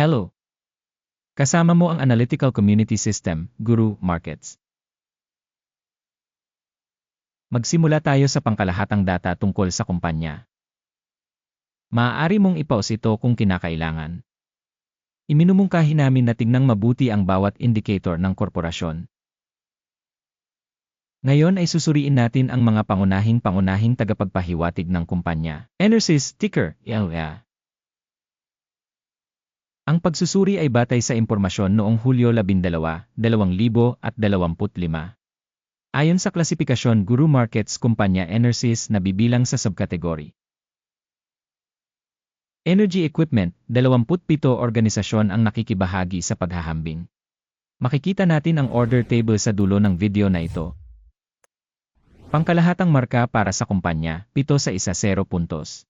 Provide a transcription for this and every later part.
Hello! Kasama mo ang Analytical Community System, Guru Markets. Magsimula tayo sa pangkalahatang data tungkol sa kumpanya. Maaari mong ipause ito kung kinakailangan. Iminumungkahi namin na tignang mabuti ang bawat indicator ng korporasyon. Ngayon ay susuriin natin ang mga pangunahing-pangunahing tagapagpahiwatig ng kumpanya. Enersys ticker, ELA. Ang pagsusuri ay batay sa impormasyon noong Hulyo 12, 2025. Ayon sa klasifikasyon Guru Markets kumpanya Enersys na bibilang sa subkategory. Energy Equipment, 27 organisasyon ang nakikibahagi sa paghahambing. Makikita natin ang order table sa dulo ng video na ito. Pangkalahatang marka para sa kumpanya, 7 sa isa 0 puntos.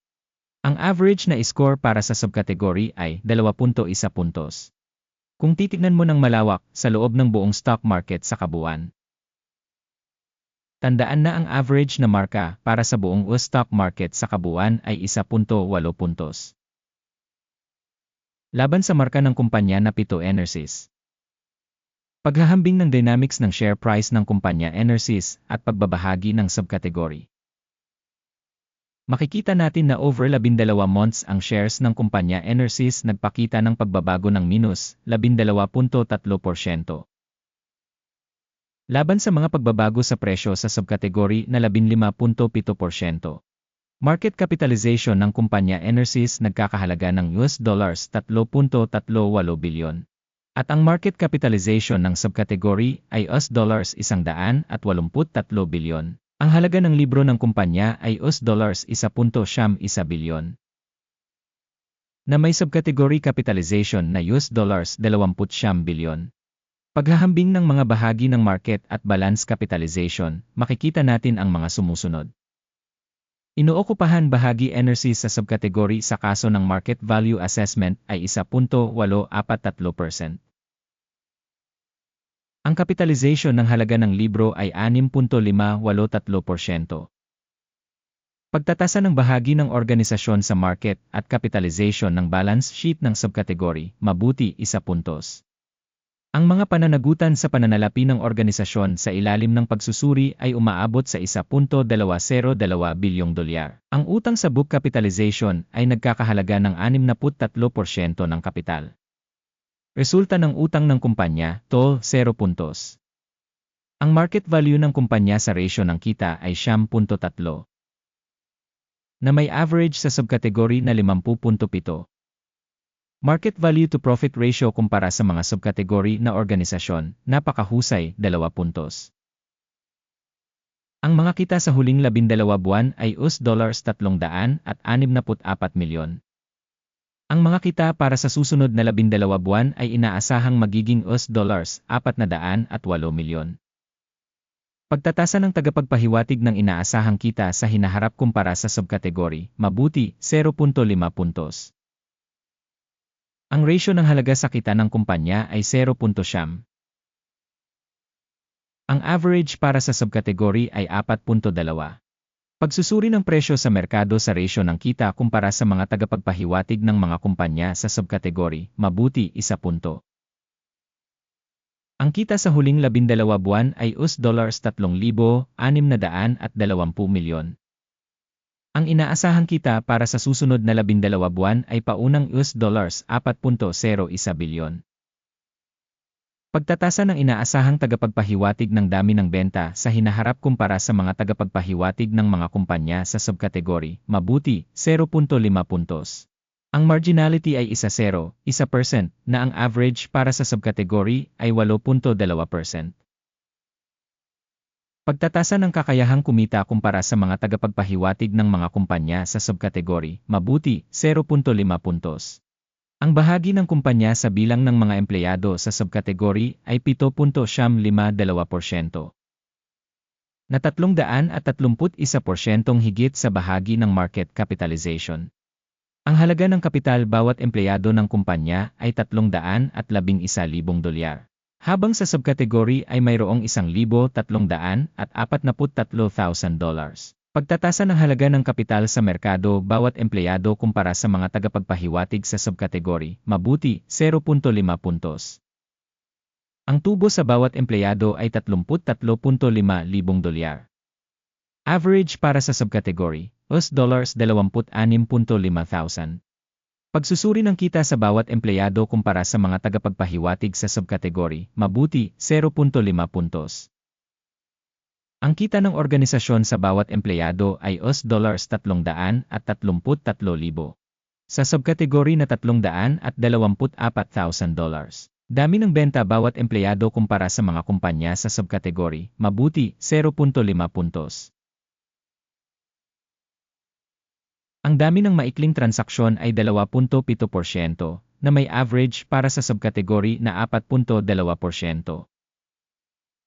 Ang average na score para sa subkategory ay 2.1 puntos. Kung titignan mo ng malawak sa loob ng buong stock market sa kabuuan. Tandaan na ang average na marka para sa buong US stock market sa kabuuan ay 1.8 puntos. Laban sa marka ng kumpanya na 7 Enersys. Paghahambing ng dynamics ng share price ng kumpanya Enersys at pagbabahagi ng subkategory. Makikita natin na over 12 months ang shares ng kumpanya Enersys nagpakita ng pagbabago ng minus 12.3%. Laban sa mga pagbabago sa presyo sa subkategory na 15.7%. Market capitalization ng kumpanya Enersys nagkakahalaga ng US dollars 3.38 bilyon. At ang market capitalization ng subkategory ay US dollars 183 bilyon. Ang halaga ng libro ng kumpanya ay US dollars 1.1 bilyon. Na may subkategory capitalization na US dollars 20 bilyon. Paghahambing ng mga bahagi ng market at balance capitalization, makikita natin ang mga sumusunod. Inookupahan bahagi energy sa subkategory sa kaso ng market value assessment ay 1.843%. Ang kapitalization ng halaga ng libro ay 6.583%. Pagtatasa ng bahagi ng organisasyon sa market at capitalization ng balance sheet ng subkategory, mabuti isa puntos. Ang mga pananagutan sa pananalapi ng organisasyon sa ilalim ng pagsusuri ay umaabot sa 1.202 bilyong dolyar. Ang utang sa book capitalization ay nagkakahalaga ng 63% ng kapital. Resulta ng utang ng kumpanya, TOL 0 puntos. Ang market value ng kumpanya sa ratio ng kita ay 10.3 na may average sa subkategory na 50.7. Market value to profit ratio kumpara sa mga subkategory na organisasyon, napakahusay, 2 puntos. Ang mga kita sa huling 12 buwan ay US dollars 300 at 64 milyon. Ang mga kita para sa susunod na 12 buwan ay inaasahang magiging US dollars 408 milyon. Pagtatasa ng tagapagpahiwatig ng inaasahang kita sa hinaharap kumpara sa subkategory, mabuti, 0.5 puntos. Ang ratio ng halaga sa kita ng kumpanya ay 0.7. Ang average para sa subkategory ay 4.2. Pagsusuri ng presyo sa merkado sa ratio ng kita kumpara sa mga tagapagpahiwatig ng mga kumpanya sa subkategory, mabuti, isa punto. Ang kita sa huling 12 buwan ay US dollars 3,620 milyon. Ang inaasahang kita para sa susunod na 12 buwan ay paunang US dollars 4.01 bilyon. Pagtatasa ng inaasahang tagapagpahiwatig ng dami ng benta sa hinaharap kumpara sa mga tagapagpahiwatig ng mga kumpanya sa subkategory, mabuti, 0.5 puntos. Ang marginality ay isa 0, isa percent, na ang average para sa subkategory ay 8.2%. Pagtatasa ng kakayahang kumita kumpara sa mga tagapagpahiwatig ng mga kumpanya sa subkategory, mabuti, 0.5 puntos. Ang bahagi ng kumpanya sa bilang ng mga empleyado sa subkategory ay 7.52%. Na 331% higit sa bahagi ng market capitalization. Ang halaga ng kapital bawat empleyado ng kumpanya ay 311,000 dolyar. Habang sa subkategory ay mayroong 1,300 at 43,000 dollars. Pagtatasa ng halaga ng kapital sa merkado bawat empleyado kumpara sa mga tagapagpahiwatig sa subkategory, mabuti, 0.5 puntos. Ang tubo sa bawat empleyado ay 33.5 libong dolyar. Average para sa subkategory, US dollars 26.5 thousand. Pagsusuri ng kita sa bawat empleyado kumpara sa mga tagapagpahiwatig sa subkategory, mabuti, 0.5 puntos. Ang kita ng organisasyon sa bawat empleyado ay US dollars 300 at 33,000. Sa subkategory na 300 at 24,000 dollars. Dami ng benta bawat empleyado kumpara sa mga kumpanya sa subkategory, mabuti, 0.5 puntos. Ang dami ng maikling transaksyon ay 2.7% na may average para sa subkategory na 4.2%.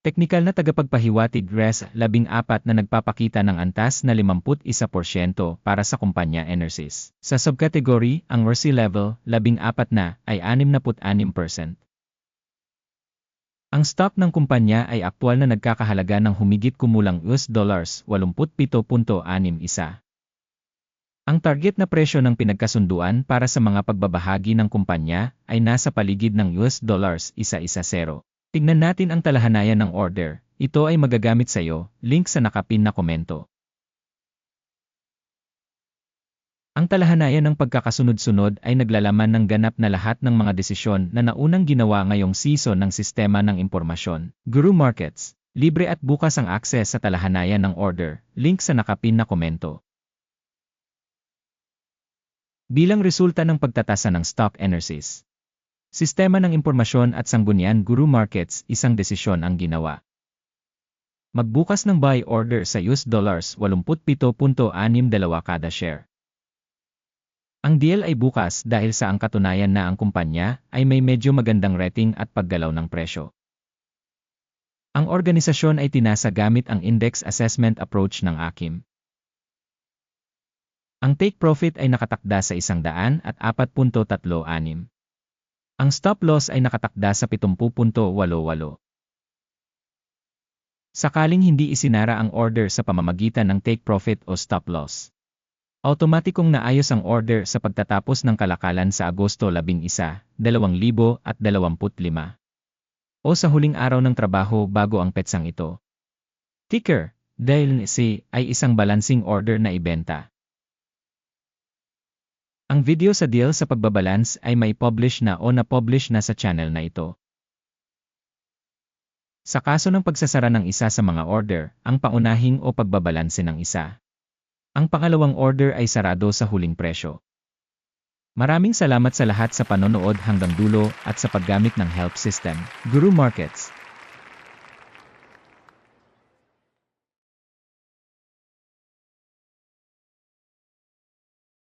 Teknikal na tagapagpahiwatig RES 14 na nagpapakita ng antas na 51% para sa kumpanya Enersys. Sa subcategory, ang RC level 14 na ay 66%. Ang stock ng kumpanya ay aktwal na nagkakahalaga ng humigit kumulang US dollars 87.61. Ang target na presyo ng pinagkasunduan para sa mga pagbabahagi ng kumpanya ay nasa paligid ng US dollars isa-isa zero. Tignan natin ang talahanayan ng order. Ito ay magagamit sa iyo, link sa nakapin na komento. Ang talahanayan ng pagkakasunod-sunod ay naglalaman ng ganap na lahat ng mga desisyon na naunang ginawa ngayong season ng sistema ng impormasyon. Guru Markets. Libre at bukas ang akses sa talahanayan ng order. Link sa nakapin na komento. Bilang resulta ng pagtatasa ng stock enercies, Sistema ng impormasyon at sanggunian Guru Markets, isang desisyon ang ginawa. Magbukas ng buy order sa US dollars 87.62 kada share. Ang deal ay bukas dahil sa ang katunayan na ang kumpanya ay may medyo magandang rating at paggalaw ng presyo. Ang organisasyon ay tinasa gamit ang index assessment approach ng AKIM. Ang take profit ay nakatakda sa 100 at 4.36. Ang stop loss ay nakatakda sa 70.88. Sakaling hindi isinara ang order sa pamamagitan ng take profit o stop loss. Automatikong naayos ang order sa pagtatapos ng kalakalan sa Agosto 11, 2025 o sa huling araw ng trabaho bago ang petsang ito. Ticker, dahil si ay isang balancing order na ibenta. Ang video sa deal sa pagbabalance ay may publish na o na-publish na sa channel na ito. Sa kaso ng pagsasara ng isa sa mga order, ang paunahing o pagbabalanse ng isa. Ang pangalawang order ay sarado sa huling presyo. Maraming salamat sa lahat sa panonood hanggang dulo at sa paggamit ng help system, Guru Markets.